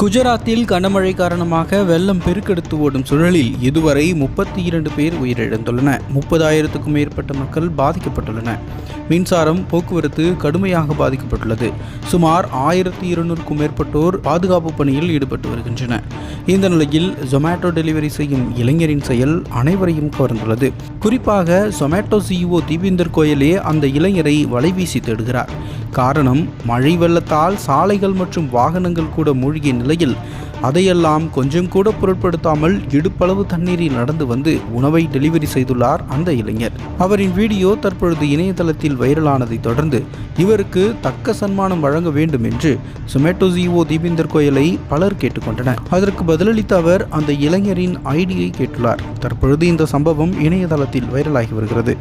குஜராத்தில் கனமழை காரணமாக வெள்ளம் பெருக்கெடுத்து ஓடும் சூழலில் இதுவரை முப்பத்தி இரண்டு பேர் உயிரிழந்துள்ளன முப்பதாயிரத்துக்கும் மேற்பட்ட மக்கள் பாதிக்கப்பட்டுள்ளன மின்சாரம் போக்குவரத்து கடுமையாக பாதிக்கப்பட்டுள்ளது. சுமார் ஆயிரத்தி இருநூறுக்கும் மேற்பட்டோர் பாதுகாப்பு பணியில் ஈடுபட்டு வருகின்றன இந்த நிலையில் ஜொமேட்டோ டெலிவரி செய்யும் இளைஞரின் செயல் அனைவரையும் கவர்ந்துள்ளது. குறிப்பாக ஜொமேட்டோ சிஇஓ தீபேந்தர் கோயலே அந்த இளைஞரை வலைவீசி தேடுகிறார். காரணம் மழை வெள்ளத்தால் சாலைகள் மற்றும் வாகனங்கள் கூட மூழ்கிய நிலையில் அதையெல்லாம் கொஞ்சம் கூட பொருட்படுத்தாமல் இடுப்பளவு தண்ணீரில் நடந்து வந்து உணவை டெலிவரி செய்துள்ளார் அந்த இளைஞர். அவரின் வீடியோ தற்பொழுது இணையதளத்தில் வைரலானதை தொடர்ந்து இவருக்கு தக்க சன்மானம் வழங்க வேண்டும் என்று சொமேட்டோ ஜிஓ தீபேந்தர் கோயலை பலர் கேட்டுக்கொண்டனர். அதற்கு பதிலளித்த அவர் அந்த இளைஞரின் ஐடியை கேட்டுள்ளார். தற்பொழுது இந்த சம்பவம் இணையதளத்தில் வைரலாகி வருகிறது.